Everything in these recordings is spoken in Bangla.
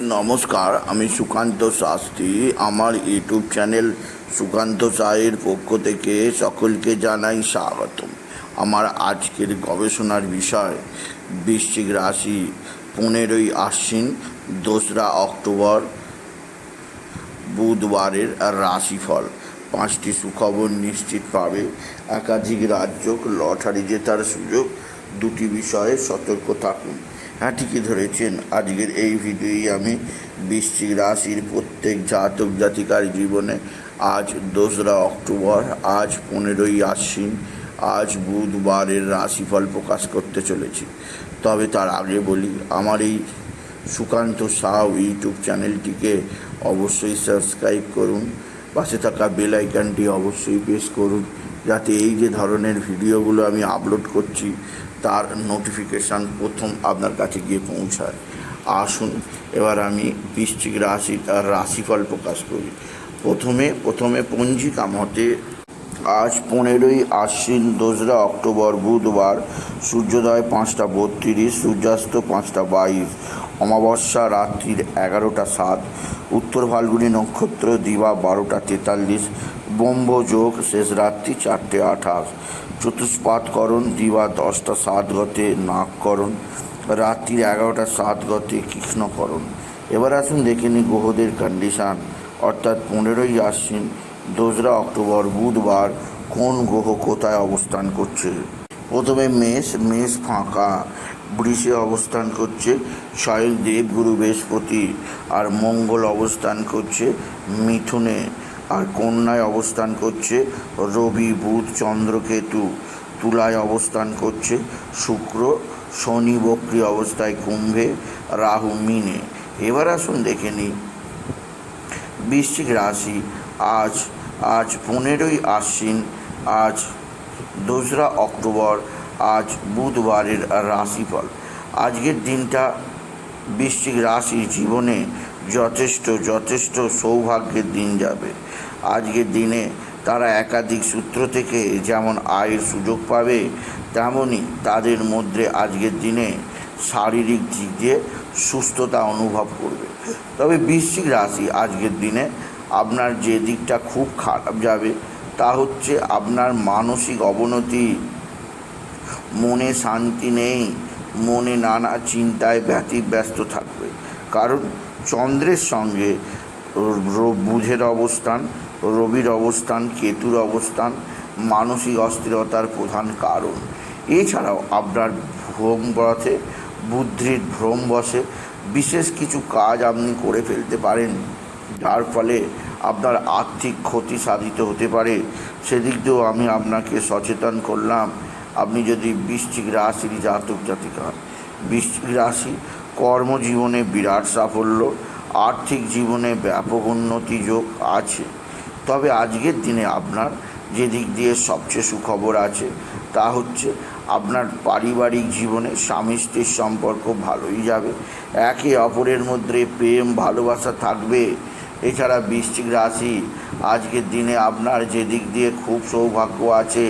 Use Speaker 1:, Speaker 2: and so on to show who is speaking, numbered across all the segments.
Speaker 1: নমস্কার, আমি সুকান্ত শাস্ত্রী। আমার ইউটিউব চ্যানেল সুকান্ত সাহের পক্ষ থেকে সকলকে জানাই স্বাগতম। আমার আজকের গবেষণার বিষয়, বৃশ্চিক রাশি পনেরোই আশ্বিন, দোসরা অক্টোবর, বুধবারের রাশিফল। পাঁচটি সুখবর নিশ্চিত পাবে। একাধিক রাজ্য লটারি জেতার সুযোগ। দুটি বিষয়ে সতর্ক থাকুন। হ্যাঁ ঠিকই ধরেছেন। আজকের এই ভিডিওই আমি বৃশ্চিক রাশির প্রত্যেক জাতক জাতিকার জীবনে। আজ দোসরা অক্টোবর, আজ পনেরোই আশ্বিন, আজ বুধবারের রাশিফল প্রকাশ করতে চলেছি। তবে তার আগে বলি, আমার এই সুকান্ত সাউ ইউটিউব চ্যানেলটিকে অবশ্যই সাবস্ক্রাইব করুন। পাশে থাকা বেল আইকনটি অবশ্যই প্রেস করুন। যাতে এই যে ধরনের ভিডিওগুলো আমি আপলোড করছি তার নোটিফিকেশান প্রথম আপনার কাছে গিয়ে পৌঁছায়। আসুন, এবার আমি বৃশ্চিক রাশি, তার রাশিফল প্রকাশ করি। প্রথমে প্রথমে পঞ্জিকা মতে আজ পনেরোই আশ্বিন, দোসরা অক্টোবর, বুধবার, সূর্যোদয় পাঁচটা বত্রিশ, সূর্যাস্ত পাঁচটা বাইশ, অমাবস্যা রাত্রির এগারোটা সাত, উত্তর ফাল্গুনী নক্ষত্র দিবা বারোটা তেতাল্লিশ ব্রহ্ম যোগ শেষ রাত্রি চারটে আঠাশ। চতুষ্পাতকরণ দিবা দশটা সাত গতে নাককরণ রাত্রির এগারোটা সাত গতে কৃষ্ণকরণ এবার আসুন দেখে নিই গ্রহদের কন্ডিশান অর্থাৎ পনেরোই আশ্বিন, দোসরা অক্টোবর, বুধবার কোন গ্রহ কোথায় অবস্থান করছে? প্রথমে মেষ মেষ ফাঁকা, বৃষে অবস্থান করছে স্বয়ং দেবগুরু বৃহস্পতি, আর মঙ্গল অবস্থান করছে মিথুনে। আর কন্যায় অবস্থান করছে রবি, বুধ চন্দ্রকেতু তুলায় অবস্থান করছে শুক্র, শনি, বক্রি অবস্থায় কুম্ভে, রাহু, মিনে। এবার আসুন দেখে নিই। বৃশ্চিক রাশি, আজ আজ পনেরোই আশ্বিন, আজ দোসরা অক্টোবর, আজ বুধবারের রাশিফল। আজকের দিনটা বৃশ্চিক রাশির জীবনে যথেষ্ট যথেষ্ট সৌভাগ্যের দিন যাবে। আজকের দিনে তারা একাধিক সূত্র থেকে যেমন আয়ের সুযোগ পাবে তেমনই তাদের মধ্যে আজকের দিনে শারীরিক দিক দিয়ে সুস্থতা অনুভব করবে। তবে বৃশ্চিক রাশি আজকের দিনে আপনার যে দিকটা খুব খারাপ যাবে, তা হচ্ছে আপনার মানসিক অবনতি। মনে শান্তি নেই, মনে নানা চিন্তায় ব্যতিব্যস্ত থাকবে। কারণ চন্দ্রের সঙ্গে বুধের অবস্থান, রবির অবস্থান, কেতুর অবস্থান, মানসিক অস্থিরতার প্রধান কারণ। এছাড়াও আপনার ভ্রম পথে বুদ্ধির ভ্রম বসে, বিশেষ কিছু কাজ আপনি করে ফেলতে পারেন। যার ফলে আপনার আর্থিক ক্ষতি সাধিত হতে পারে। সেদিক দিয়েও আমি আপনাকে সচেতন করলাম। আপনি যদি বৃশ্চিক রাশির জাতক জাতিকা। বৃশ্চিক রাশি কর্মজীবনে বিরাট সাফল্য, আর্থিক জীবনে ব্যাপক উন্নতি যোগ আছে। তবে আজকের দিনে আপনার যে দিক দিয়ে সবচেয়ে সুখবর আছে, তা হচ্ছে আপনার পারিবারিক জীবনে স্বামী স্ত্রীর সম্পর্ক ভালোই যাবে। একে অপরের মধ্যে প্রেম, ভালোবাসা থাকবে। এছাড়া বৃশ্চিক রাশি, আজকের দিনে আপনার যে দিক দিয়ে খুব সৌভাগ্য আছে,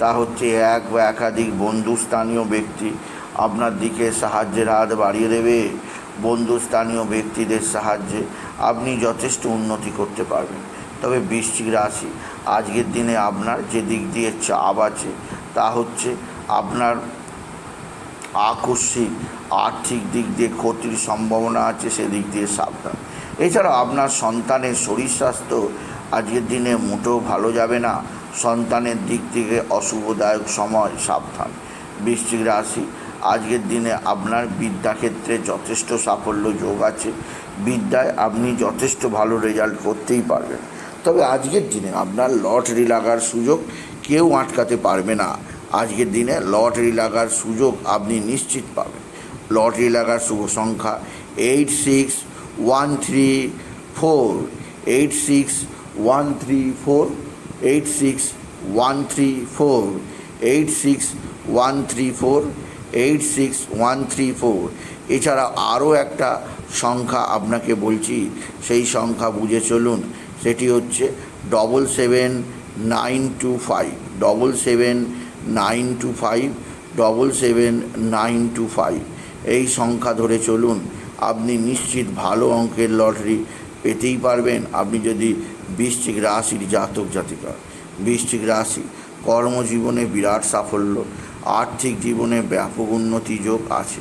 Speaker 1: তা হচ্ছে এক বা একাধিক বন্ধুস্থানীয় ব্যক্তি আপনার দিকে সাহায্যের হাত বাড়িয়ে দেবে। বন্ধুস্থানীয় ব্যক্তিদের সাহায্যে আপনি যথেষ্ট উন্নতি করতে পারবেন। তবে বৃশ্চিক রাশি, আজকের দিনে আপনার যে দিক দিয়ে চাপ আছে, তা হচ্ছে আপনার আকস্মিক আর্থিক দিক দিয়ে ক্ষতির সম্ভাবনা আছে, সেদিক দিয়ে সাবধান। এছাড়া আপনার সন্তানের শরীর স্বাস্থ্য আজকের দিনে মোটেও ভালো যাবে না। সন্তানের দিক থেকে অশুভদায়ক সময়, সাবধান। বৃশ্চিক রাশি আজকের দিনে আপনার বিদ্যাক্ষেত্রে যথেষ্ট সাফল্য যোগ আছে। বিদ্যায় আপনি যথেষ্ট ভালো রেজাল্ট করতেই পারবেন। তবে আজকের দিনে আপনার লটারি লাগার সুযোগ কেউ আটকাতে পারবে না। আজকের দিনে লটারি লাগার সুযোগ আপনি নিশ্চিত পাবেন। লটারি লাগার শুভ সংখ্যা eight six one three four eight six one three four eight six one three four eight six one three four eight six one three four এছাড়া আরও একটা সংখ্যা আপনাকে বলছি, সেই সংখ্যা বুঝে চলুন। সেটি হচ্ছে double seven nine two five double seven nine two five double seven nine two five এই সংখ্যা ধরে চলুন, আপনি নিশ্চিত ভালো অঙ্কের লটারি পেতেই পারবেন। আপনি যদি বৃশ্চিক রাশির জাতক জাতিকা। বৃশ্চিক রাশি। কর্মজীবনে বিরাট সাফল্য। আর্থিক জীবনে ব্যাপক উন্নতি যোগ আছে।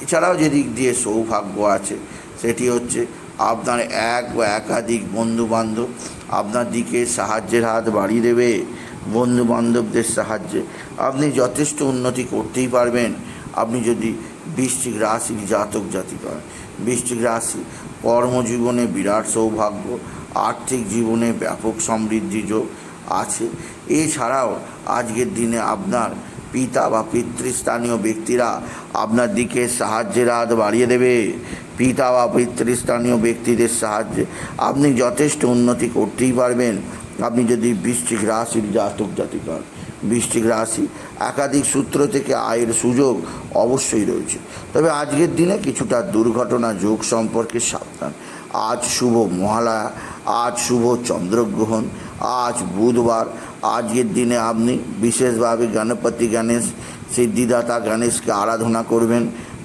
Speaker 1: এছাড়াও যে দিক দিয়ে সৌভাগ্য আছে, সেটি হচ্ছে আপনার এক বা একাধিক বন্ধু বান্ধব আপনার দিকে সাহায্যের হাত বাড়িয়ে দেবে। বন্ধু বান্ধবদের সাহায্যে আপনি যথেষ্ট উন্নতি করতেই পারবেন। আপনি যদি বৃষ্টিক রাশির জাতক জাতি জাতিকা বৃষ্টিক রাশি কর্মজীবনে বিরাট সৌভাগ্য, আর্থিক জীবনে ব্যাপক সমৃদ্ধি যোগ আছে। এছাড়াও আজকের দিনে আপনার পিতা বা পিতৃস্থানীয় ব্যক্তিরা আপনার দিকে সাহায্যের হাত বাড়িয়ে দেবে। পিতা বা পিতৃস্থানীয় ব্যক্তিদের সাহায্যে আপনি যথেষ্ট উন্নতি করতেই পারবেন। আপনি যদি বৃশ্চিক রাশির জাতক জাতিকা বৃষ্টিক রাশি একাধিক সূত্র থেকে আয়ের সুযোগ অবশ্যই রয়েছে। তবে আজকের দিনে কিছুটা দুর্ঘটনা যোগ সম্পর্কে সাবধান। আজ শুভ মহালয়া। আজ শুভ চন্দ্রগ্রহণ, আজ বুধবার, আজকের দিনে আপনি বিশেষভাবে গণপতি গণেশ, সিদ্ধিদাতা গণেশকে আরাধনা করবেন।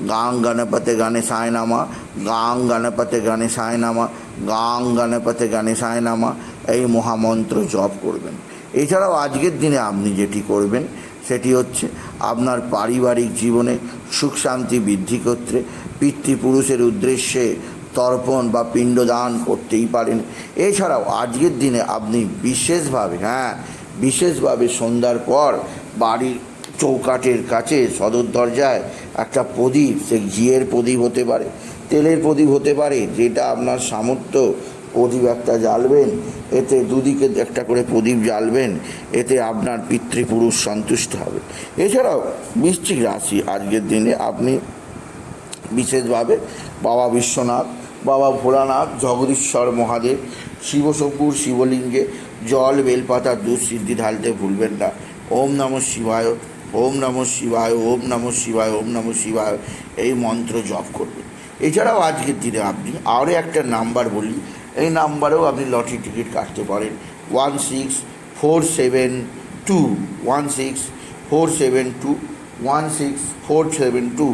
Speaker 1: গাং গণপতি গণেশায় নামা, গাং গণপতি গণেশায় নামা, গাং গণপতি গণেশায় নামা, এই মহামন্ত্র জপ করবেন। এছাড়াও আজকের দিনে আপনি যেটি করবেন, সেটি হচ্ছে আপনার পারিবারিক জীবনে সুখ শান্তি বৃদ্ধি করতে পিতৃপুরুষের উদ্দেশ্যে তর্পণ বা পিণ্ডদান করতেই পারেন। এছাড়াও আজকের দিনে আপনি বিশেষভাবে হ্যাঁ বিশেষভাবে সন্ধ্যার পর বাড়ির চৌকাঠের কাছে সদর দরজায় একটা প্রদীপ, সে ঘিয়ের প্রদীপ হতে পারে, তেলের প্রদীপ হতে পারে, যেটা আপনার সামর্থ্য প্রদীপ একটা জ্বালবেন, এতে দুদিকে একটা করে প্রদীপ জ্বালবেন, এতে আপনার পিতৃপুরুষ সন্তুষ্ট হবে। এছাড়াও বৃশ্চিক রাশি আজকের দিনে আপনি বিশেষভাবে বাবা বিশ্বনাথ বাবা ভোলানাথ, জগদীশ্বর মহাদেব শিবশম্ভুর শিবলিঙ্গে, জল, বেলপাতা, দুধ, সিদ্ধি ঢালতে ভুলবেন না। ওম নম শিবায়, ওম নম শিবায়, ওম নম শিবায়, ওম নম শিবায়, এই মন্ত্র জপ করবেন। এছাড়াও আজকের দিনে আপনি আরও একটা নাম্বার বলি, এই নাম্বারেও আপনি লটারি টিকিট কাটতে পারেন। One six four seven two, one six four seven two, one six four seven two.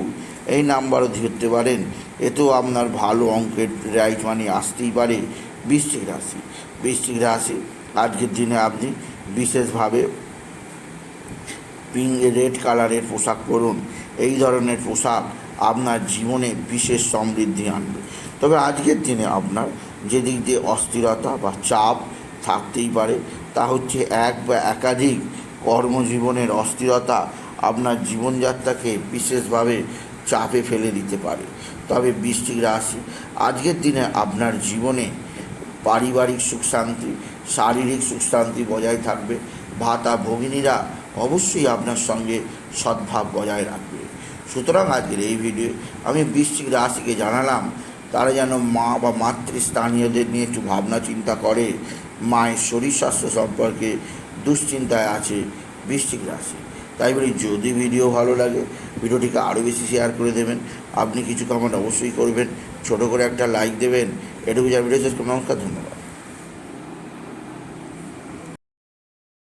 Speaker 1: এই নাম্বারও ধরতে পারেন। এতেও আপনার ভালো অঙ্কের রাইট মানি আসতেই পারে বৃশ্চিক রাশি। বৃশ্চিক রাশি, আজকের দিনে আপনি বিশেষভাবে পিঙ্ক রেড কালারের পোশাক পরুন। এই ধরনের পোশাক আপনার জীবনে বিশেষ সমৃদ্ধি আনবে। তবে আজকের দিনে আপনার যেদিক দিয়ে অস্থিরতা বা চাপ থাকতেই পারে, তা হচ্ছে এক বা একাধিক কর্মজীবনের অস্থিরতা আপনার জীবনযাত্রাকে বিশেষভাবে চাপে ফেলে দিতে পারে। তবে বৃশ্চিক রাশি, আজকের দিনে আপনার জীবনে পারিবারিক সুখ শান্তি, শারীরিক সুখ শান্তি বজায় থাকবে। ভাতা ভগিনীরা অবশ্যই আপনার সঙ্গে সদ্ভাব বজায় রাখবে। সুতরাং আজকের এই ভিডিও আমি বৃশ্চিক রাশিকে জানালাম, তারা যেন মা বা মাতৃস্থানীয়দের নিয়ে একটু ভাবনা চিন্তা করে। মায়ের শরীর স্বাস্থ্য সম্পর্কে দুশ্চিন্তায় আছে বৃশ্চিক রাশি। তাই বলি, যদি ভিডিও ভালো লাগে ভিডিওটিকে আরও বেশি শেয়ার করে দেবেন। আপনি কিছু কমেন্ট অবশ্যই করবেন। ছোট করে একটা লাইক দেবেন। এটুকু যা ভিডিও শেষ। নমস্কার, ধন্যবাদ।